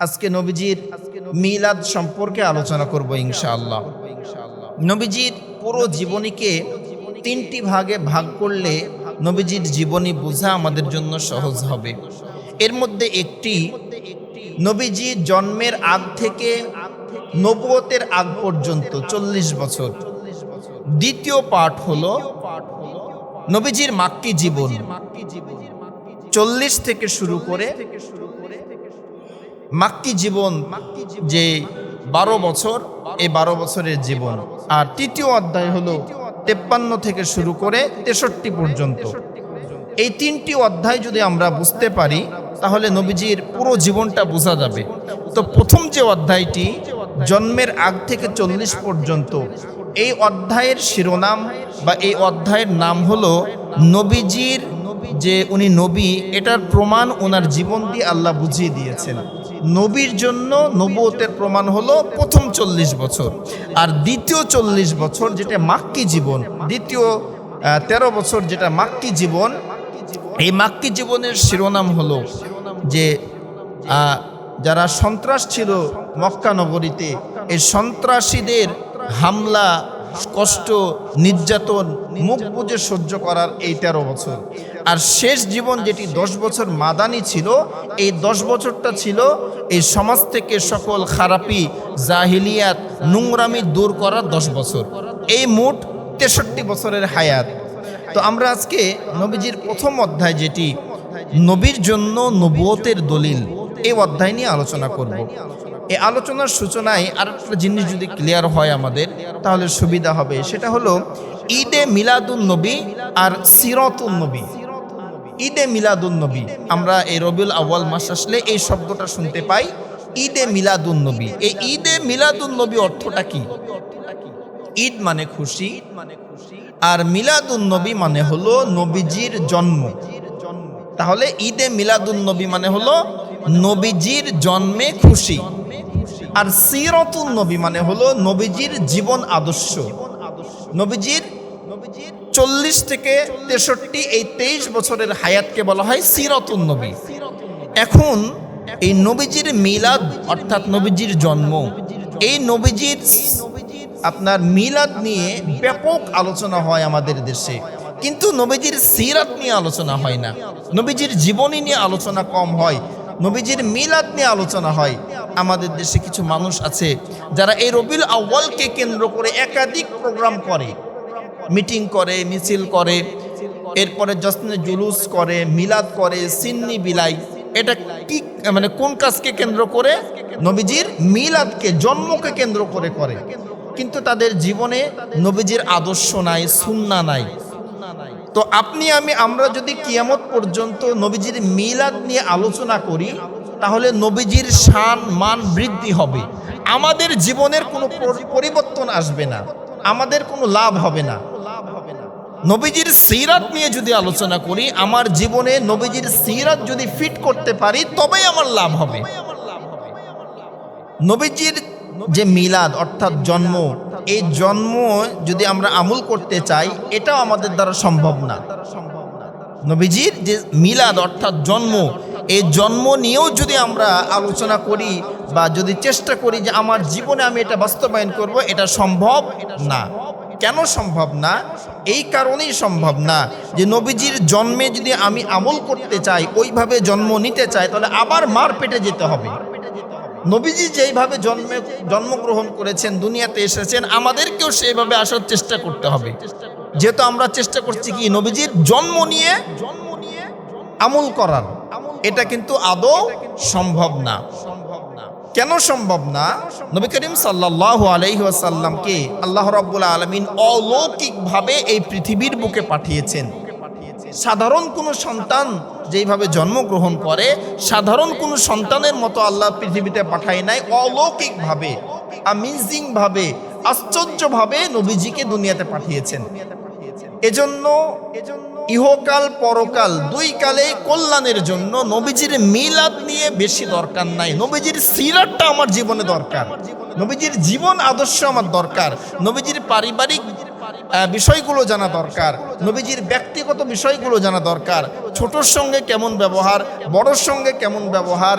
আজকে নবীজির মিলাদ সম্পর্কে আলোচনা করব ইনশাআল্লাহ। নবীজির পুরো জীবনীকে তিনটি ভাগে ভাগ করলে নবীজির জীবনী বোঝা আমাদের জন্য সহজ হবে। এর মধ্যে একটি, নবীজি জন্মের আগ থেকে নবুয়তের আগ পর্যন্ত, চল্লিশ বছর। দ্বিতীয় পাঠ হলো নবীজির মাক্কি জীবন। চল্লিশ থেকে শুরু করে মাক্কি জীবন যে বারো বছর, এই বারো বছরের জীবন। আর তৃতীয় অধ্যায় হলো তেপ্পান্ন থেকে শুরু করে তেষট্টি পর্যন্ত। এই তিনটি অধ্যায় যদি আমরা বুঝতে পারি, তাহলে নবীজির পুরো জীবনটা বোঝা যাবে। তো প্রথম যে অধ্যায়টি, জন্মের আগ থেকে চল্লিশ পর্যন্ত, এই অধ্যায়ের শিরোনাম বা এই অধ্যায়ের নাম হলো নবীজির যে উনি নবী, এটার প্রমাণ ওনার জীবন দিয়ে আল্লাহ বুঝিয়ে দিয়েছেন। নবীর জন্য নবুয়তের প্রমাণ হলো প্রথম চল্লিশ বছর। আর দ্বিতীয় চল্লিশ বছর যেটা মাক্কি জীবন, দ্বিতীয় তেরো বছর যেটা মাক্কি জীবন, এই মাক্কি জীবনের শিরোনাম হলো যে যারা সন্ত্রাস ছিল মক্কা নগরীতে, এই সন্ত্রাসীদের হামলা কষ্ট, নির্যাতন, মুখ বুঝে সহ্য করার এই তেরো বছর। আর শেষ জীবন যেটি দশ বছর মাদানি ছিল, এই দশ বছরটা ছিল এই সমাজ থেকে সকল খারাপি, জাহিলিয়াত, নোংরামি দূর করার দশ বছর। এই মোট তেষট্টি বছরের হায়াত। তো আমরা আজকে নবীজির প্রথম অধ্যায় যেটি, নবীর জন্য নবুয়তের দলিল। এই অধ্যায় নিয়ে আলোচনা করব। এই আলোচনার সূচনায় আর একটা জিনিস যদি ক্লিয়ার হয় আমাদের, তাহলে সুবিধা হবে। সেটা হলো, ঈদে মিলাদুন নবী আর সিরতুন নবী। ঈদে মিলাদুন নবী। আমরা এই রবিউল আউয়াল মাস আসলে এই শব্দটা শুনতে পাই, ঈদে মিলাদুন নবী। এই ঈদে মিলাদুন নবী অর্থটা কি? ঈদ মানে খুশি আর মিলাদুন নবী মানে হলো নবীজির জন্ম। তাহলে ঈদে মিলাদুন নবী মানে হলো নবীজির জন্মে খুশি। আর সিরতুন নবী মানে হলো নবীজির জীবন আদর্শ। নবীজির চল্লিশ থেকে তেষট্টি এই তেইশ বছরের হায়াতকে বলা হয় সিরতুন নবী। এখন এই নবীজির মিলাদ, অর্থাৎ নবীজির জন্ম, এই নবীজির আপনার মিলাদ নিয়ে ব্যাপক আলোচনা হয় আমাদের দেশে। কিন্তু নবীজির সিরাত নিয়ে আলোচনা হয় না। নবীজির জীবনী নিয়ে আলোচনা কম হয়। নবীজির মিলাদ নিয়ে আলোচনা হয়। আমাদের দেশে কিছু মানুষ আছে যারা এই রবিউল আউ্বালকে কেন্দ্র করে একাধিক প্রোগ্রাম করে। মিটিং করে, মিছিল করে, এরপরে জশ্নে জুলুস করে, মিলাদ করে, সিন্নি বিলাই। এটা কি মানে কোন কাজকে কেন্দ্র করে? নবীজির মিলাদকে, জন্মকে কেন্দ্র করে করে। কিন্তু তাদের জীবনে নবীজির আদর্শ নাই, সুন্না নাই। তো আপনি, আমি, আমরা যদি কিয়ামত পর্যন্ত নবীজির মিলাদ নিয়ে আলোচনা করি, তাহলে নবীজির শান, মান বৃদ্ধি হবে। আমাদের জীবনের কোনো পরিবর্তন আসবে না। আমাদের কোনো লাভ হবে না। নবীজির সিরাত নিয়ে যদি আলোচনা করি, আমার জীবনে নবীজির সিরাত যদি ফিট করতে পারি, তবেই আমার লাভ হবে। নবীজির যে মিলাদ, অর্থাৎ জন্ম এই জন্ম যদি আমরা আমল করতে চাই, এটাও আমাদের দ্বারা সম্ভব না। নবীজির যে মিলাদ অর্থাৎ জন্ম, এই জন্ম নিয়েও যদি আমরা আলোচনা করি বা যদি চেষ্টা করি যে আমার জীবনে আমি এটা বাস্তবায়ন করব, এটা সম্ভব না। কেন সম্ভব না? এই কারণেই সম্ভব না যে নবীজির জন্মে যদি আমি আমল করতে চাই, ওইভাবে জন্ম নিতে চাই, তাহলে আবার মার পেটে যেতে হবে। নবীজি যেইভাবে জন্মে, জন্মগ্রহণ করেছেন, দুনিয়াতে এসেছেন, আমাদেরকেও সেইভাবে আসার চেষ্টা করতে হবে। যেহেতু আমরা চেষ্টা করছি কি, নবীজির জন্ম নিয়ে জন্ম নিয়ে আমল করার। এটা কিন্তু আদৌ সম্ভব না। কেন সম্ভব না? নবী করিম সাল্লাহ আলাইহি ওয়াসাল্লামকে আল্লাহ রাব্বুল আলমিন অলৌকিকভাবে এই পৃথিবীর বুকে পাঠিয়েছেন। সাধারণ কোনো সন্তান যেইভাবে জন্মগ্রহণ করে, সাধারণ কোনো সন্তানের মতো আল্লাহ পৃথিবীতে পাঠায় নাই, অলৌকিকভাবে আমিজিংভাবে আশ্চর্যভাবে নবীজিকে দুনিয়াতে পাঠিয়েছেন। এজন্য ইহকাল, পরকাল, দুই কালে কল্যাণের জন্য নবীজির মিলাদ নিয়ে বেশি দরকার নাই। নবীজির সিরাতটা আমার জীবনে দরকার। নবীজির জীবন আদর্শ আমার দরকার। নবীজির পারিবারিক বিষয়গুলো জানা দরকার। নবীজির ব্যক্তিগত বিষয়গুলো জানা দরকার। ছোটর সঙ্গে কেমন ব্যবহার, বড়োর সঙ্গে কেমন ব্যবহার,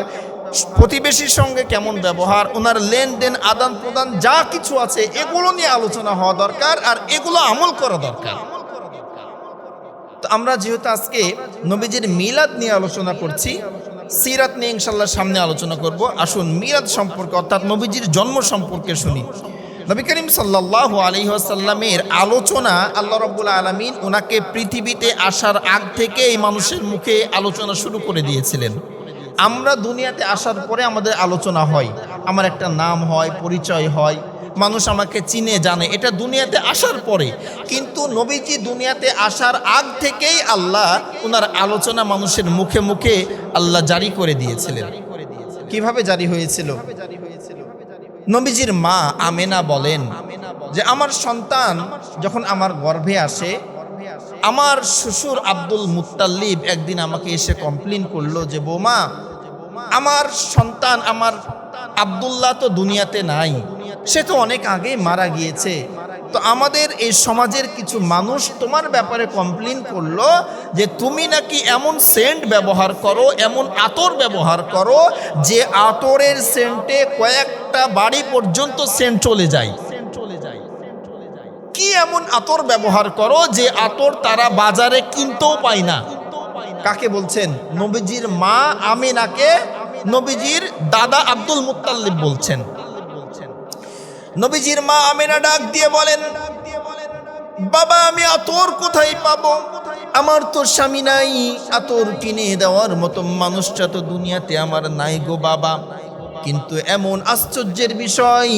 প্রতিবেশীর সঙ্গে কেমন ব্যবহার, ওনার লেনদেন, আদান প্রদান, যা কিছু আছে, এগুলো নিয়ে আলোচনা হওয়া দরকার আর এগুলো আমল করা দরকার। তো আমরা যেহেতু আজকে নবীজির মিলাদ নিয়ে আলোচনা করছি, সিরাত নিয়ে ইনশাল্লাহ সামনে আলোচনা করব। আসুন মিলাদ সম্পর্কে অর্থাৎ নবীজির জন্ম সম্পর্কে শুনি। নবী করিম সাল্লাহ আলহিহাসাল্লামের আলোচনা আল্লাহ রব্বুল আলমিন ওনাকে পৃথিবীতে আসার আগ থেকে এই মানুষের মুখে আলোচনা শুরু করে দিয়েছিলেন। আমরা দুনিয়াতে আসার পরে আমাদের আলোচনা হয়, আমার একটা নাম হয়, পরিচয় হয়, মানুষ আমাকে চিনে, জানে, এটা দুনিয়াতে আসার পরে। কিন্তু নবীজি দুনিয়াতে আসার আগ থেকেই আল্লাহ ওনার আলোচনা মানুষের মুখে মুখে আল্লাহ জারি করে দিয়েছিলেন। কীভাবে জারি হয়েছিল? নবীজির মা আমেনা বলেন যে, আমার সন্তান যখন আমার গর্ভে আসে, আমার শ্বশুর আব্দুল মুতাল্লিব একদিন আমাকে এসে কমপ্লেন করল যে, বৌমা আমার সন্তান, আমার আব্দুল্লাহ তো দুনিয়াতে নাই। সে তো অনেক আগেই মারা গিয়েছে। তো আমাদের এই সমাজের কিছু মানুষ তোমার ব্যাপারে কমপ্লেন করল যে তুমি নাকি এমন সেন্ট ব্যবহার করো, এমন আতর ব্যবহার করো যে আতরের সেন্টে কয়েকটা বাড়ি পর্যন্ত সেন্ট চলে যায়। কি এমন আতর ব্যবহার করো যে আতর তারা বাজারে কিনতেও পায় না? কাকে বলছেন? নবীজির মা আমিনাকে নবীজির দাদা আব্দুল মুত্তাল্লিব বলছেন। নবীজির মা আমিনা ডাক দিয়ে বলেন, বাবা, আমি আতর কোথায় পাবো? আমার তো স্বামী নাই, আতর কিনে দেওয়ার মতো মানুষটা তো দুনিয়াতে আমার নাই গো বাবা। কিন্তু এমন আশ্চর্যের বিষয়,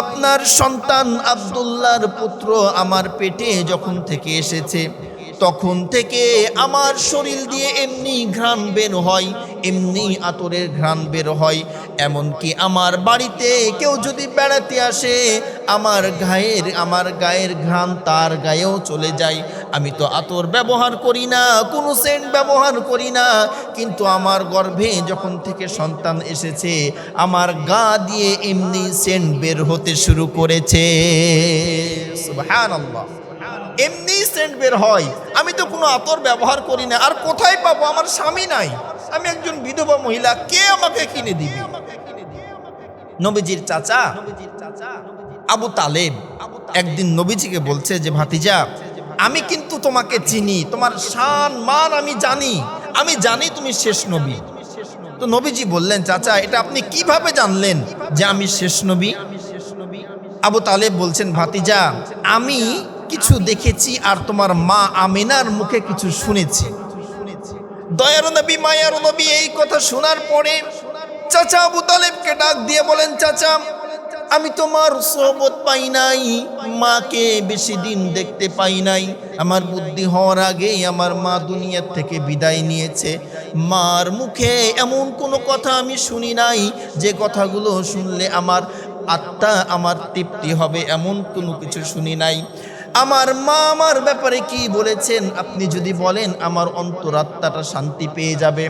আপনার সন্তান আব্দুল্লাহর পুত্র আমার পেটে যখন থেকে এসেছে তখন থেকে আমার শরীর দিয়ে এমনি ঘ্রাণ বের হয়, এমনি আতরের ঘ্রাণ বের হয়। এমনকি আমার বাড়িতে কেউ যদি বেড়াতে আসে, আমার গায়ের আমার গায়ের ঘ্রাণ তার গায়েও চলে যায়। আমি তো আতর ব্যবহার করি না, কোনো সেন্ট ব্যবহার করি না, কিন্তু আমার গর্ভে যখন থেকে সন্তান এসেছে, আমার গা দিয়ে এমনি সেন্ট বের হতে শুরু করেছে। সুবহানাল্লাহ। এমনি সেন্ট বের হয়। আমি তো কোনো আতর ব্যবহার করি না। আর কোথায় পাবো? আমার স্বামী নাই। আমি একজন বিধবা মহিলা। কে আমাকে কিনে দিবে? নবীজির চাচা, আবু তালেব একদিন নবীজিকে বলছে যে, ভাতিজা, আমি কিন্তু তোমাকে চিনি। তোমার শান, মান আমি জানি। আমি জানি তুমি শেষ নবী। তো নবীজি বললেন, চাচা, এটা আপনি কীভাবে জানলেন যে আমি শেষ নবী? আবু তালেব বলছেন, ভাতিজা, আমি কিছু দেখেছি আর তোমার মা আমিনার মুখে কিছু শুনেছি। দয়ার নবী, মায়ার নবী এই কথা শোনার পরে চাচা আবু তালেবকে ডাক দিয়ে বলেন, চাচা, আমি তোমার সোহবত পাই নাই, মাকে বেশি দিন দেখতে পাই নাই। আমার বুদ্ধি হওয়ার আগেই আমার মা দুনিয়ার থেকে বিদায় নিয়েছে। মার মুখে এমন কোনো কথা আমি শুনি নাই, যে কথাগুলো শুনলে আমার আত্মা আমার তৃপ্তি হবে, এমন কোনো কিছু শুনি নাই। আমার মা আমার ব্যাপারে কি বলেছেন? আপনি যদি বলেন, আমার অন্তরাত্মাটা শান্তি পেয়ে যাবে।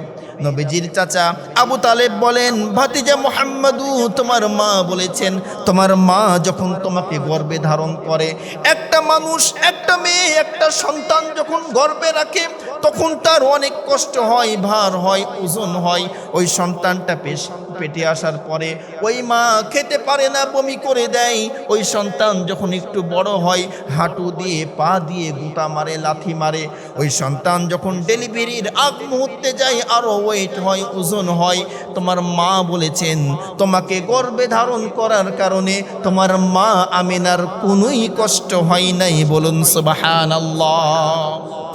নবীজির চাচা আবু তালেব বলেন, ভাতিজা মোহাম্মদু, তোমার মা বলেছেন, তোমার মা যখন তোমাকে গর্বে ধারণ করে, একটা মানুষ, একটা মেয়ে, একটা সন্তান যখন গর্বে রাখে তখন তার অনেক কষ্ট হয়, ভার হয়, ওজন হয়। ওই সন্তানটা পেশ, পেটে আসার পরে ওই মা খেতে পারে না, বমি করে দেয়। ওই সন্তান যখন একটু বড় হয়, হাঁটু দিয়ে, পা দিয়ে গুটা মারে, লাথি মারে। ওই সন্তান যখন ডেলিভারির আগ মুহূর্তে যায় আরও ওয়েট হয়, ওজন হয়। তোমার মা বলেছেন, তোমাকে গর্বে ধারণ করার কারণে তোমার মা আমিনার কোনোই কষ্ট হয় নাই। বলুন সুবাহান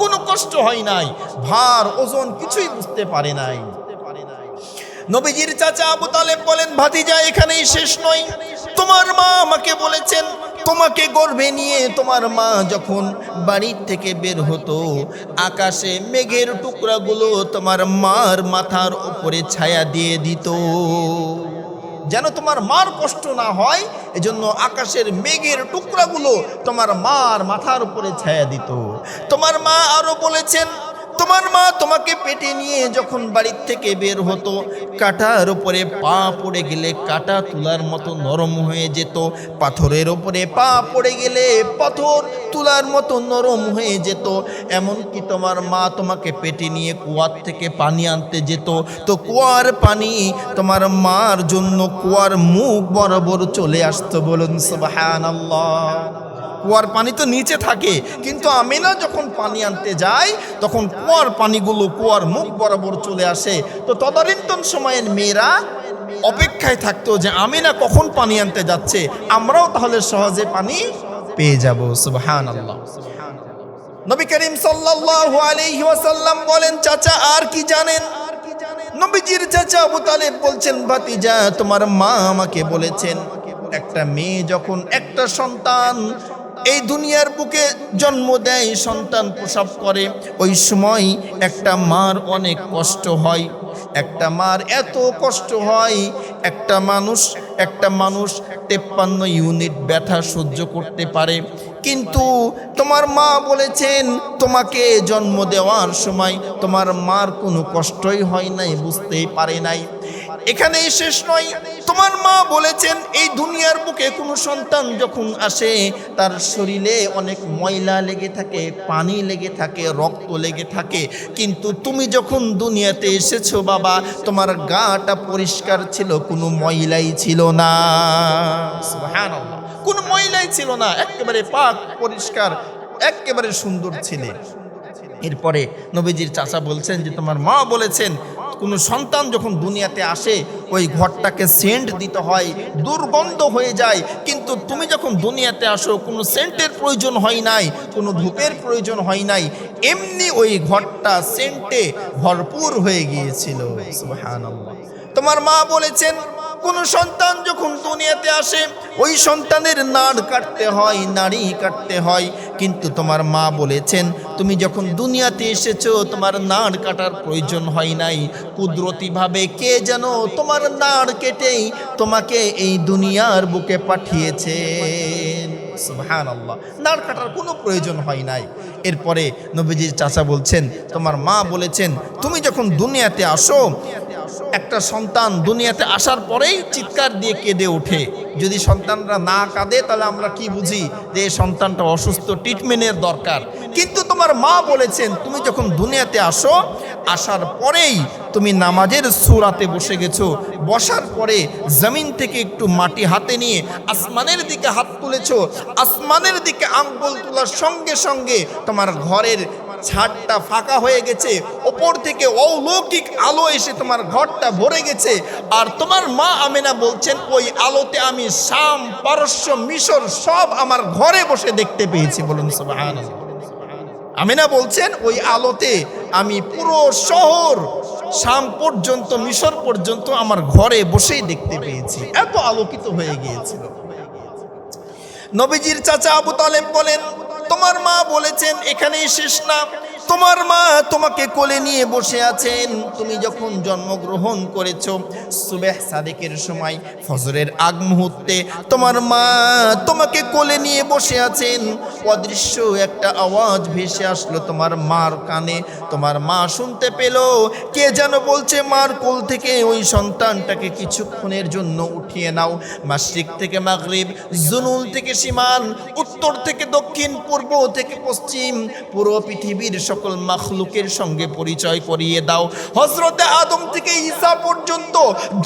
কোনো কষ্ট হয় নাই, ভার, ওজন কিছুই বুঝতে পারে নাই। নবীজির চাচা আবু তালেব বলেন, ভাতিজা, এখানেই শেষ নয়। তোমার মা আমাকে বলেছেন, তোমাকে গর্বে নিয়ে তোমার মা যখন বাড়ির থেকে বের হতো, আকাশে মেঘের টুকরাগুলো তোমার মার মাথার উপরে ছায়া দিয়ে দিত। যেন তোমার মার কষ্ট না হয়, এজন্য আকাশের মেঘের টুকরাগুলো তোমার মার মাথার উপরে ছায়া দিত। তোমার মা আরও বলেছেন তোমার মা তোমাকে পেটে নিয়ে যখন বাড়ির থেকে বের হতো, কাটার উপরে পা পড়ে গেলে কাটা তুলার মতো নরম হয়ে যেত, পাথরের উপরে পা পড়ে গেলে পাথর তুলার মতো নরম হয়ে যেত। এমনকি তোমার মা তোমাকে পেটে নিয়ে কুয়ার থেকে পানি আনতে যেত। তো কুয়ার পানি তোমার মার জন্য কুয়ার মুখ বরাবর চলে আসতো বলুন, সুবহানাল্লাহ। কুয়ার পানি তো নিচে থাকে। কিন্তু আমিনা যখন পানি আনতে যাই তখন কুয়ার পানিগুলো কুয়ার মুখ বরাবর চলে আসে। তো তদানীন্তন সময়ের মেয়েরা অপেক্ষায় থাকতো যে আমিনা কখন পানি আনতে যাচ্ছে, আমরাও তাহলে সহজে পানি পেয়ে যাব। সুবহান আল্লাহ নবী করিম সাল্লাল্লাহু আলাইহি ওয়াসাল্লাম বলেন, চাচা, আর কি জানেন? নবীজির চাচা আবু তালেব বলছেন, ভাতিজা, তোমার মা আমাকে বলেছেন, একটা মেয়ে যখন একটা সন্তান এই দুনিয়ার বুকে জন্ম দেয়, সন্তান প্রসব করে। ওই সময় একটা মার অনেক কষ্ট হয়। একটা মার এত কষ্ট হয়, একটা মানুষ একটা মানুষ তেপ্পান্ন ইউনিট ব্যথা সহ্য করতে পারে। কিন্তু তোমার মা বলেছেন, তোমাকে জন্ম দেওয়ার সময় তোমার মার কোনো কষ্টই হয় নাই বুঝতেই পারে নাই। এখানেই শেষ নয়। তোমার মা বলেছেন, এই দুনিয়ার বুকে কোনো সন্তান যখন আসে, তার শরীরে অনেক ময়লা লেগে থাকে, পানি লেগে থাকে, রক্ত লেগে থাকে। কিন্তু তুমি যখন দুনিয়াতে এসেছ, বাবা, তোমার গাটা পরিষ্কার ছিল, কোনো ময়লাই ছিল না। কোনো ময়লাই ছিল না, একেবারে পাক, পরিষ্কার, একেবারে সুন্দর ছিলে। এরপরে নবীজির চাচা বলছেন যে, তোমার মা বলেছেন কোনো সন্তান যখন দুনিয়াতে আসে, ওই ঘরটাকে সেন্ট দিতে হয়, দুর্গন্ধ হয়ে যায়। কিন্তু তুমি যখন দুনিয়াতে আসো, কোনো সেন্টের প্রয়োজন হয় নাই, কোনো ধূপের প্রয়োজন হয় নাই। এমনি ওই ঘরটা সেন্টে ভরপুর হয়ে গিয়েছিল। তোমার মা বলেছেন, কোন সন্তান যখন দুনিয়াতে আসে, ওই সন্তানের নাড় কাটতে হয়, নাড়ি কাটতে হয়। কিন্তু তোমার মা বলেছেন, তুমি যখন দুনিয়াতে এসেছ, তোমার নাড় কাটার প্রয়োজন হয় নাই। কুদরতিভাবে কে যেন তোমার নাড় কেটেই তোমাকে এই দুনিয়ার বুকে পাঠিয়েছেন। আল্লাহ নাড় কাটার কোনো প্রয়োজন হয় নাই। এরপরে নবীজির চাচা বলছেন, তোমার মা বলেছেন, তুমি যখন দুনিয়াতে আসো একটা সন্তান দুনিয়াতে আসার পরেই চিৎকার দিয়ে কেঁদে ওঠে। যদি সন্তানরা না কাঁদে, তাহলে আমরা কি বুঝি যে এই সন্তানটা অসুস্থ ট্রিটমেন্টের দরকার। কিন্তু তোমার মা বলেছেন, তুমি যখন দুনিয়াতে আসো আসার পরেই তুমি নামাজের সুরাতে বসে গেছো। বসার পরে জমিন থেকে একটু মাটি হাতে নিয়ে আসমানের দিকে হাত তুলেছো। আসমানের দিকে আঙ্গুল তোলার সঙ্গে সঙ্গে তোমার ঘরের ছাদটা ফাঁকা হয়ে গেছে। ওপর থেকে অলৌকিক আলো এসে তোমার ঘরটা ভরে গেছে। আর তোমার মা আমেনা বলছেন, ওই আলোতে আমি শাম, পারস্য, মিশর সব আমার ঘরে বসে দেখতে পেয়েছি। বলুন, সুবহানাল্লাহ। আমিনা বলছেন, ওই আলোতে আমি পুরো শহর, শাম পর্যন্ত, মিশর পর্যন্ত আমার ঘরে বসেই দেখতে পেয়েছি। এত আলোকিত হয়ে গিয়েছিল। নবীজির চাচা আবু তালেম বলেন, তোমার মা বলেছেন, এখানেই শেষ না। তোমার মা তোমাকে কোলে নিয়ে বসে আছেন। তুমি যখন জন্মগ্রহণ করেছ, সুবেহ সাদেকের সময়, ফজরের আগ মুহূর্তে তোমার মা তোমাকে কোলে নিয়ে বসে আছেন। অদৃশ্য একটা আওয়াজ ভেসে আসলো তোমার মার কানে। তোমার মা শুনতে পেল। কে যেন বলছে, মার কোল থেকে ওই সন্তানটাকে কিছুক্ষণের জন্য উঠিয়ে নাও। মাসরিক থেকে মাগরিব জুনুল থেকে সীমান, উত্তর থেকে দক্ষিণ, পূর্ব থেকে পশ্চিম, পুরো পৃথিবীর সকল মাখলুকের সঙ্গে পরিচয় করিয়ে দাও। হজরতে আদম থেকে ঈসা পর্যন্ত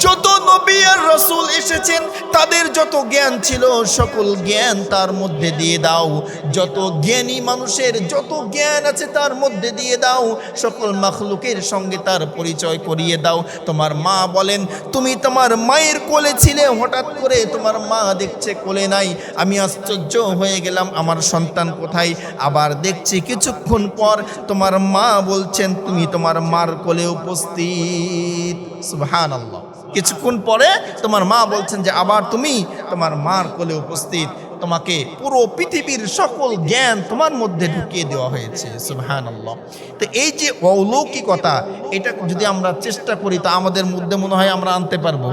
যত নবী আর রসুল এসেছেন, তাদের যত জ্ঞান ছিল, সকল জ্ঞান তার মধ্যে দিয়ে দাও। যত জ্ঞানী মানুষের যত জ্ঞান আছে তার মধ্যে দিয়ে দাও। সকল মাখলুকের সঙ্গে তার পরিচয় করিয়ে দাও। তোমার মা বলেন, তুমি তোমার মায়ের কোলে ছিলে, হঠাৎ করে তোমার মা দেখছে কোলে নাই। আমি আশ্চর্য হয়ে গেলাম, আমার সন্তান কোথায়? আবার দেখছি কিছুক্ষণ পর তোমার মা বলছেন, তুমি তোমার মার কোলে উপস্থিত। সুবহান আল্লাহ কিছুক্ষণ পরে তোমার মা বলছেন যে, আবার তুমি তোমার মার কোলে উপস্থিত। তোমাকে পুরো পৃথিবীর সকল জ্ঞান তোমার মধ্যে ঢুকিয়ে দেওয়া হয়েছে। সুবহান আল্লাহ তো এই যে অলৌকিকতা, এটা যদি আমরা চেষ্টা করি, তা আমাদের মধ্যে মনে হয় আমরা আনতে পারব।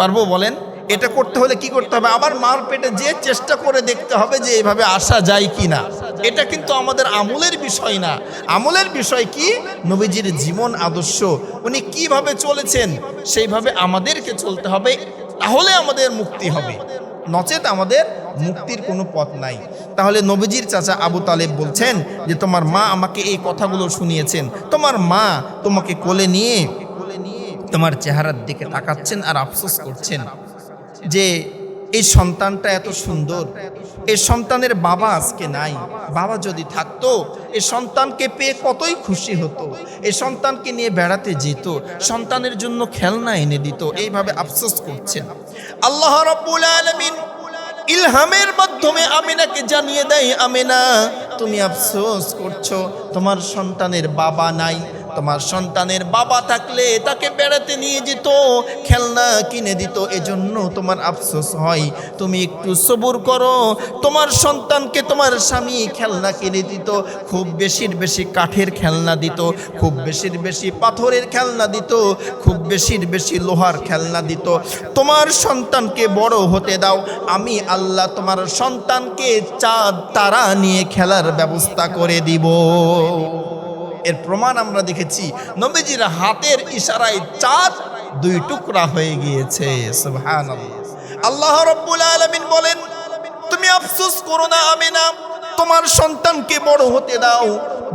পারব বলেন? এটা করতে হলে কি করতে হবে? আবার মার পেটে যে চেষ্টা করে দেখতে হবে যে এভাবে আসা যায় কি না এটা কিন্তু আমাদের আমলের বিষয় না। আমলের বিষয় কি? নবীজির জীবন আদর্শ। উনি কীভাবে চলেছেন, সেইভাবে আমাদেরকে চলতে হবে, তাহলে আমাদের মুক্তি হবে। নচেত আমাদের মুক্তির কোনো পথ নাই। তাহলে নবীজির চাচা আবু তালেব বলছেন যে, তোমার মা আমাকে এই কথাগুলো শুনিয়েছেন। তোমার মা তোমাকে কোলে নিয়ে, তোমার চেহারার দিকে তাকাচ্ছেন আর আফসোস করছেন। যে এই সন্তানটা এত সুন্দর, এই সন্তানের বাবা আজকে নাই, বাবা যদি থাকতো এই সন্তানকে পেয়ে কতই খুশি হতো এই সন্তানকে নিয়ে বেড়াতে যেত, সন্তানের জন্য খেলনা এনে দিত, এইভাবে আফসোস করছেন। আল্লাহ রব্বুল আলামিন ইলহামের মাধ্যমে আমিনাকে জানিয়ে দেয়, আমিনা, তুমি আফসোস করছ, তোমার সন্তানের বাবা নাই তোমার সন্তানের বাবা থাকলে তাকে বেড়াতে নিয়ে যেত, খেলনা কিনে দিত, এজন্য তোমার আফসোস হয়। তুমি একটু সবুর করো, তোমার সন্তানকে তোমার স্বামী খেলনা কিনে দিত, খুব বেশির বেশি কাঠের খেলনা দিত, খুব বেশির বেশি পাথরের খেলনা দিত, খুব বেশির বেশি লোহার খেলনা দিত। তোমার সন্তানকে বড় হতে দাও, আমি আল্লাহ তোমার সন্তানকে চাঁদ, তারা নিয়ে খেলার ব্যবস্থা করে দিব। এর প্রমাণ আমরা দেখেছি। নবীজির হাতের ইশারায় চাঁদ দুই টুকরা হয়ে গিয়েছে। আল্লাহ রব্বুল আলমিন বলেন, তুমি আফসোস করো না আমি না তোমার সন্তানকে বড় হতে দাও।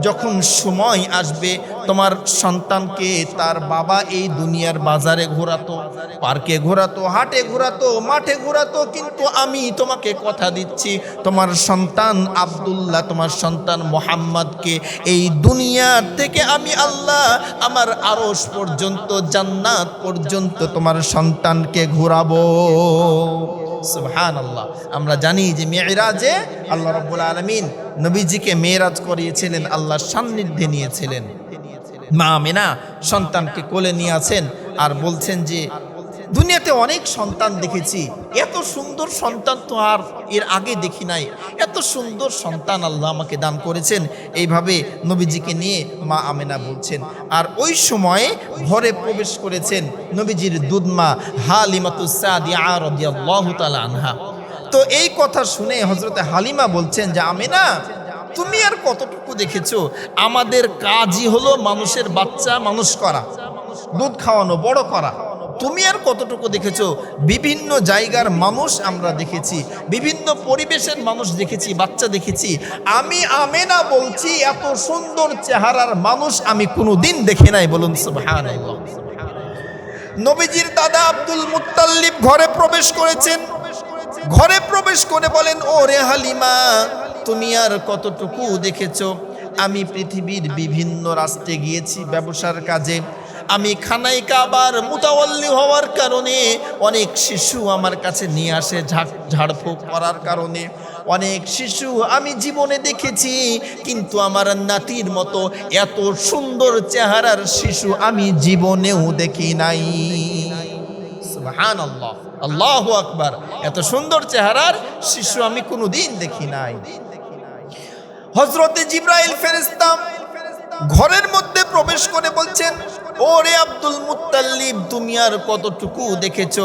যখন সময় আসবে, তোমার সন্তানকে, তার বাবা এই দুনিয়ার বাজারে ঘোরাতো, পার্কে ঘোরাতো, হাটে ঘোরাতো, মাঠে ঘোরাতো, কিন্তু আমি তোমাকে কথা দিচ্ছি, তোমার সন্তান আবদুল্লাহ, তোমার সন্তান মোহাম্মদকে এই দুনিয়ার থেকে আমি আল্লাহ আমার আরস পর্যন্ত, জান্নাত পর্যন্ত তোমার সন্তানকে ঘোরাবো। সুবহান আল্লাহ আমরা জানি যে মেয়েরাজে আল্লাহ রব্বুল আলমিন নবীজিকে মেয়েরাজ করিয়েছিলেন, আল্লাহর সান্নিধ্যে নিয়েছিলেন। মা মেনা সন্তানকে কোলে নিয়ে আছেন আর বলছেন যে দুনিয়াতে অনেক সন্তান দেখেছি। এত সুন্দর সন্তান তো আর এর আগে দেখি নাই। এত সুন্দর সন্তান আল্লাহ আমাকে দান করেছেন। এইভাবে নবীজিকে নিয়ে মা আমেনা বলছেন। আর ওই সময়ে ঘরে প্রবেশ করেছেন নবীজির দুধমা হালিমাতুসাদিয়া আনহা। তো এই কথা শুনে হজরতে হালিমা বলছেন যে, আমেনা, তুমি আর কতটুকু দেখেছ? আমাদের কাজই হলো মানুষের বাচ্চা মানুষ করা, দুধ খাওয়ানো, বড় করা। তুমি আর কতটুকু দেখেছ? বিভিন্ন জায়গার মানুষ আমরা দেখেছি, বিভিন্ন পরিবেশের মানুষ দেখেছি, বাচ্চা দেখেছি। আমি আমেনা বলছি, এত সুন্দর চেহারার মানুষ আমি কোনো দিন দেখি নাই, বলুন নবীজির দাদা আব্দুল মুত্তাল্লিব ঘরে প্রবেশ করেছেন। ঘরে প্রবেশ করে বলেন ও রে হালিমা, তুমি আর কতটুকু দেখেছ? আমি পৃথিবীর বিভিন্ন রাষ্ট্রে গিয়েছি ব্যবসার কাজে। আমি খানাই কাবার মুতাওয়াল্লি হওয়ার কারণে অনেক শিশু আমার কাছে নিয়ে আসে ঝাড় ঝাড়ফুঁক করার কারণে। অনেক শিশু আমি জীবনে দেখেছি, কিন্তু আমার নাতির মতো এত সুন্দর চেহারার শিশু আমি জীবনেও দেখি নাই। আল্লাহ আল্লাহ আকবার। এত সুন্দর চেহারার শিশু আমি কোনোদিন দেখি নাই। হজরতে জিব্রাইল ফেরেস্তা ঘরের মধ্যে প্রবেশ করে বলছেন ওরে আব্দুল মুতাল্লিব তুমি আর কতটুকু দেখেছ?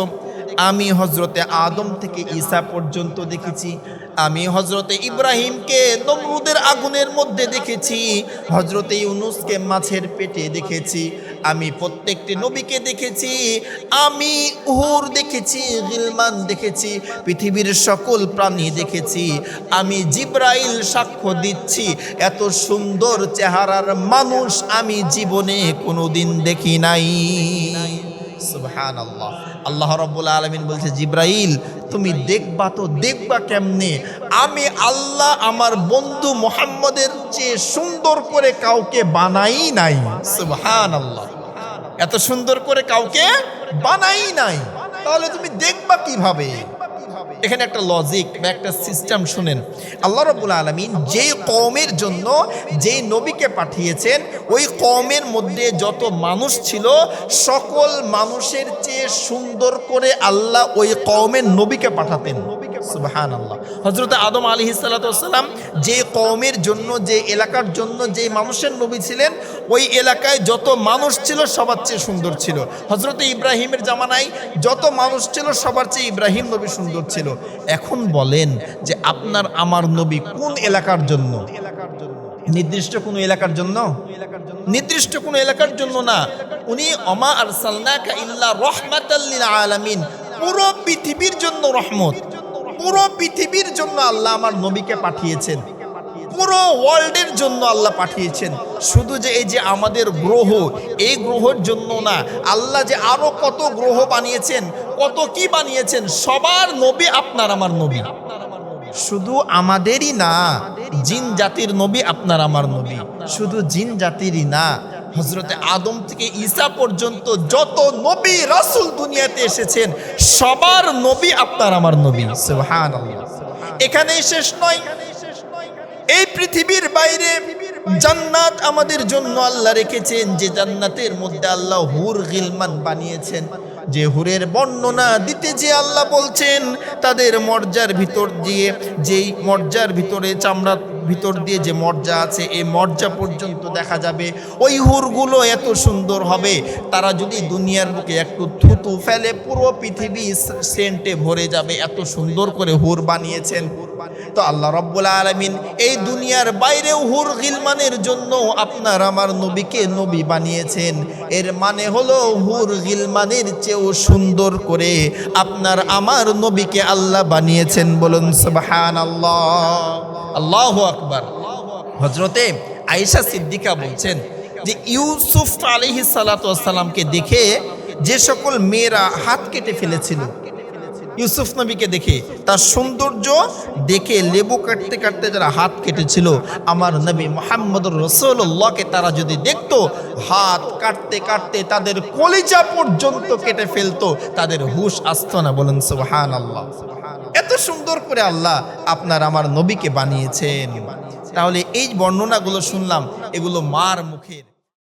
আমি হজরতে আদম থেকে ঈসা পর্যন্ত দেখেছি। আমি হজরতে ইব্রাহিমকে নমরুদের আগুনের মধ্যে দেখেছি। হজরতে ইউনুসকে মাছের পেটে দেখেছি। আমি প্রত্যেকটি নবীকে দেখেছি। আমি উহুর দেখেছি, গিলমান দেখেছি, পৃথিবীর সকল প্রাণী দেখেছি। আমি জিব্রাইল সাক্ষ্য দিচ্ছি। এত সুন্দর চেহারার মানুষ আমি জীবনে কোনোদিন দেখি নাই। সুবহান আল্লাহ আল্লাহ রব্বুল আলমিন বলছে, জিব্রাইল, তুমি দেখবা তো, দেখবা কেমনে? আমি আল্লাহ আমার বন্ধু মোহাম্মদের চেয়ে সুন্দর করে কাউকে বানাই নাই। সুবহান আল্লাহ এত সুন্দর করে কাউকে বানাই নাই। তাহলে তুমি দেখবা কীভাবে? এখানে একটা লজিক বা একটা সিস্টেম শুনেন। আল্লাহ রবুল আলমিন যে কমের জন্য যে নবীকে পাঠিয়েছেন, ওই কমের মধ্যে যত মানুষ ছিল, সকল মানুষের চেয়ে সুন্দর করে আল্লাহ ওই কমের নবীকে পাঠাতেন। আল্লাহ হজরত আদম আলী সাল্লাম যে কওমের জন্য, যে এলাকার জন্য, যে মানুষের নবী ছিলেন, ওই এলাকায় যত মানুষ ছিল সবার চেয়ে সুন্দর ছিল। হজরত ইব্রাহিমের জামানায় যত মানুষ ছিল সবার চেয়ে ইব্রাহিম নবী সুন্দর ছিল। এখন বলেন যে আপনার, আমার নবী কোন এলাকার জন্য? নির্দিষ্ট কোনো এলাকার জন্য? নির্দিষ্ট কোনো এলাকার জন্য না। উনি অমা আর সালনাকা ইল্লা আলামিন, পুরো পৃথিবীর জন্য রহমত। পুরো পৃথিবীর জন্য আল্লাহ আমার নবীকে পাঠিয়েছেন। পুরো ওয়ার্ল্ডের জন্য আল্লাহ পাঠিয়েছেন। শুধু যে এই যে আমাদের গ্রহ, এই গ্রহের জন্য না, আল্লাহ যে আরও কত গ্রহ বানিয়েছেন, কত কি বানিয়েছেন, সবার নবী আপনার আমার নবী। শুধু আমাদেরই না, জিন জাতির নবী আপনার আমার নবী। শুধু জিন জাতিরই না হজরতে আদম থেকে ঈসা পর্যন্ত যত নবী রাসূল দুনিয়াতে এসেছেন, সবার নবী আপনার আমার নবী। সুবহানাল্লাহ। এখানেই শেষ নয়। এই পৃথিবীর বাইরে জান্নাত আমাদের জন্য আল্লাহ রেখেছেন, যে জান্নাতের মধ্যে আল্লাহ হুর গিলমান বানিয়েছেন। যে হুরের বর্ণনা দিতে যে আল্লাহ বলছেন, তাদের মর্যার ভিতর দিয়ে, যেই মর্যার ভিতরে, চামড়ার ভিতর দিয়ে যে মর্যা আছে, এই মর্যা পর্যন্ত দেখা যাবে। ওই হুরগুলো এত সুন্দর হবে, তারা যদি দুনিয়ার বুকে একটু থুতু ফেলে, পুরো পৃথিবী সেন্টে ভরে যাবে। এত সুন্দর করে হুর বানিয়েছেন। তো আল্লাহ রব্বুল আলমিন, এই দুনিয়ার বাইরেও হুর গিলমানের জন্য আপনার আমার নবীকে নবী বানিয়েছেন। এর মানে হলো হুর গিলমানের চেয়েও সুন্দর করে আপনার আমার নবীকে আল্লাহ বানিয়েছেন বলুন সুবাহান আল্লাহ আল্লাহ আকবার। হজরতে আয়েশা সিদ্দিকা বলছেন যে ইউসুফ আলহি দেখে যে সকল মেয়েরা হাত কেটে ফেলেছিল ইউসুফ নবীকে দেখে, তার সৌন্দর্য দেখে লেবু কাটতে কাটতে যারা হাত কেটেছিল, আমার নবী মোহাম্মদ রসুল্লাহকে তারা যদি দেখতো, হাত কাটতে কাটতে তাদের কলিজা পর্যন্ত কেটে ফেলতো, তাদের হুশ আসতো না। বলেন সুবহান আল্লাহ এত সুন্দর করে আল্লাহ আপনার, আমার নবীকে বানিয়েছেন। তাহলে এই বর্ণনাগুলো শুনলাম, এগুলো মার মুখের।